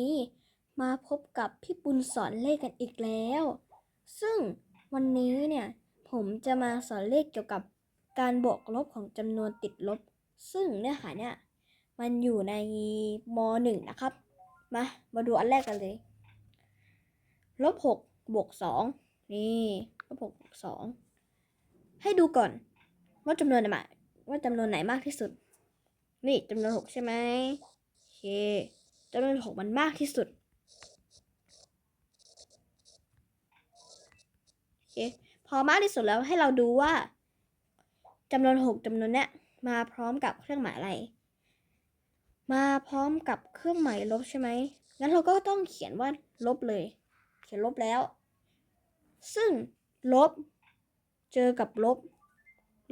นี้มาพบกับพี่ปุณสอนเลขกันอีกแล้ว ซึ่งวันนี้เนี่ยผมจะมาสอนเลขเกี่ยวกับการบวกลบของจำนวนติดลบ ซึ่งเนื้อหาเนี่ยมันอยู่ในม .1 นะครับ มามาดูอันแรกกันเลย ลบหกบวกสองนี่ลบหกบวกสองให้ดูก่อนว่าจำนวนไหนมาว่าจำนวนไหนมากที่สุด นี่จำนวนหกใช่ไหมโอเค จำนวนหกมันมากที่สุดโอเคพอมากที่สุดแล้วให้เราดูว่าจำนวนหกจำนวนเนี้ยมาพร้อมกับเครื่องหมายอะไร มาพร้อมกับเครื่องหมายลบใช่ไหมงั้นเราก็ต้องเขียนว่าลบเลย เขียนลบแล้ว ซึ่งลบ เจอกับลบ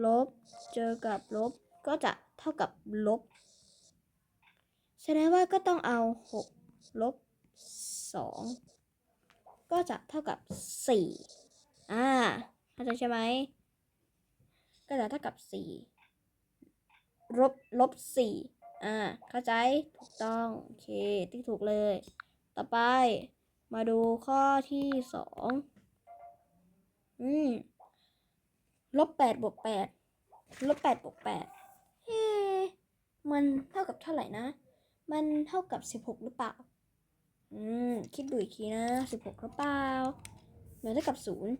ลบ เจอกับลบ ก็จะเท่ากับลบ แสดงว่าก็ต้องเอา 6 ลบ 2 ก็จะเท่ากับ 4 อ่าเข้าใจใช่ไหม ก็จะเท่ากับ 4 ลบ ลบ 4 อ่า เข้าใจ ถูกต้อง โอเค ติ๊กถูกเลย ต่อไป มาดูข้อที่สองอืม ลบแปดบวกแปดลบแปดบวกแปดเฮ้มันเท่ากับเท่าไหร่นะ มันเท่ากับสิบหรือเปล่า อืม คิดดูอีกทีนะสิบหรือเปล่าหรือเท่ากับศูนย์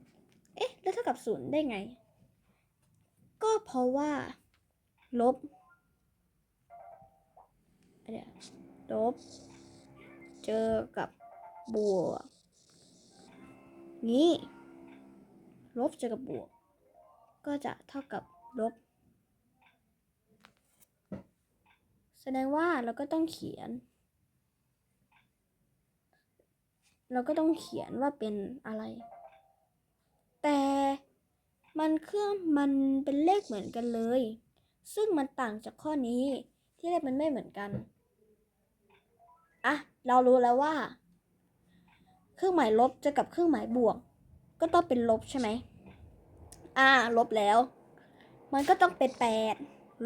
เอ๊ะ แล้วเท่ากับศูนย์ได้ไง ก็เพราะว่า ลบเดี๋ยวลบ เจอกับบวก นี้ ลบเจอกับบวก ก็จะเท่ากับลบ แสดงว่าเราก็ต้องเขียน เราก็ต้องเขียนว่าเป็นอะไร แต่มันเครื่องมันเป็นเลขเหมือนกันเลย ซึ่งมันต่างจากข้อนี้ที่เลขมันไม่เหมือนกันอะเรารู้แล้วว่า เครื่องหมายลบจะกับเครื่องหมายบวก ก็ต้องเป็นลบใช่ไหมอ่า ลบแล้ว มันก็ต้องเป็นแปด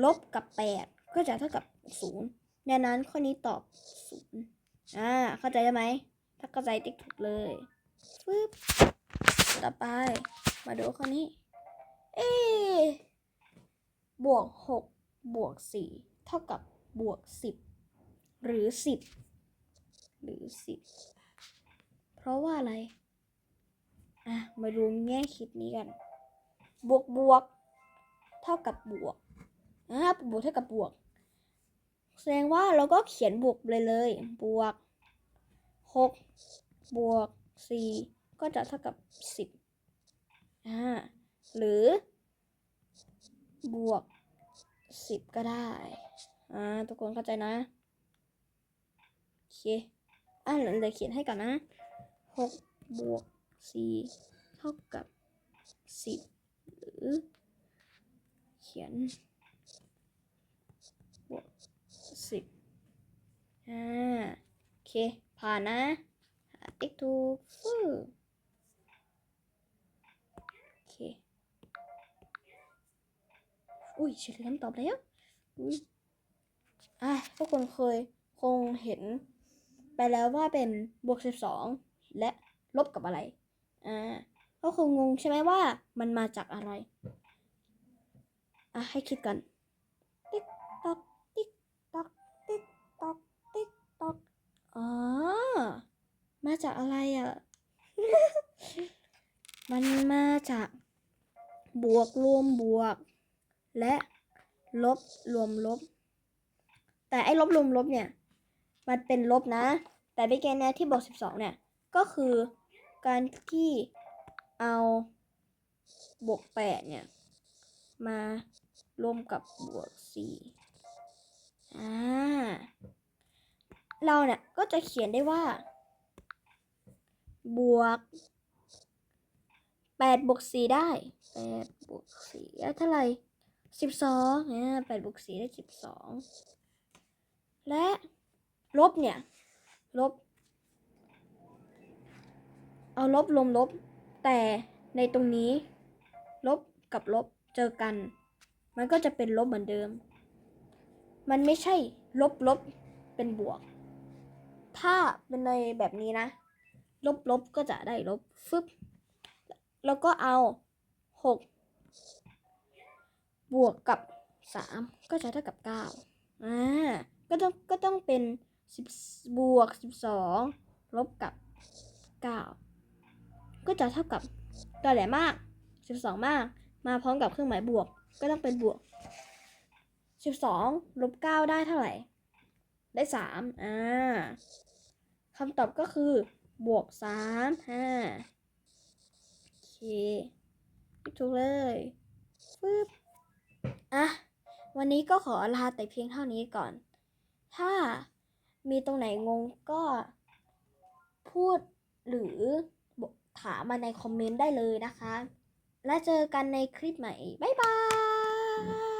ลบกับแปด ก็จะเท่ากับศูนย์ดังนั้นข้อนี้ตอบศูนย์อ่า เข้าใจไหม ถ้าเข้าใจติ๊กถูกเลยปึ๊บต่อไป มาดูข้อนี้ เอบวกหกบวกสี่เท่ากับบวกสิบหรือสิบหรือสิบเพราะว่าอะไร อะ มาดูแง่คิดนี้กัน บวกบวก เท่ากับบวกอ่าบวกเท่ากับบวก แสดงว่าเราก็เขียนบวกเลยเลย บวกหกบวกสี่ก็จะเท่ากับสิบอ่าหรือบวกสิบก็ได้อ่าทุกคนเข้าใจนะโอเคอะเดี๋ยวเขียนให้ก่อนนะหกบวกสี่เท่ากับสิบหรือเขียน สิบอ่าโอเค ผ่านนะหาติ๊กถูกฟูโอเค อุ้ยเฉลยคำตอบแล้วอุ้ยอะทุกคนเคยคงเห็นไปแล้วว่าเป็นบวกสิบสองและลบกับอะไร อ่า ก็คงงงใช่ไหมว่ามันมาจากอะไร อะให้คิดกัน มาจากอะไรอะ มันมาจากบวกรวมบวก และลบรวมลบ แต่ไอ้ลบรวมลบเนี่ย มันเป็นลบนะ แต่เมื่อกี้เนี่ยที่บวกสิบสองเนี่ย ก็คือการที่เอาบวกแปดเนี่ย มารวมกับบวกสี่อ่า เราเนี่ยก็จะเขียนได้ว่า บวกแปดบวกสี่ได้แปดบวกสี่ได้เท่าไหร่สิบสองอ่าแปดบวกสี่ได้สิบสองและลบเนี่ย ลบ เอาลบรวมลบ แต่ในตรงนี้ ลบกับลบเจอกัน มันก็จะเป็นลบเหมือนเดิม มันไม่ใช่ลบลบเป็นบวก ถ้าเป็นในแบบนี้นะ ลบลบก็จะได้ลบฟึบแล้วก็เอาหกบวกกับสามก็จะเท่ากับเก้าอ่าก็ต้องก็ต้องเป็นสิบบวกสิบสองลบกับเก้าก็จะเท่ากับตัวไหนมากสิบสองมาก มาพร้อมกับเครื่องหมายบวก ก็ต้องเป็นบวกสิบสองลบเก้าได้เท่าไหร่ ได้สามอ่าคำตอบก็คือ บวกสามห้าโอเคถูกเลยฟึบอะ วันนี้ก็ขอลาแต่เพียงเท่านี้ก่อน ถ้ามีตรงไหนงงก็พูดหรือถามมาในคอมเมนต์ได้เลยนะคะ และเจอกันในคลิปใหม่ บ๊ายบาย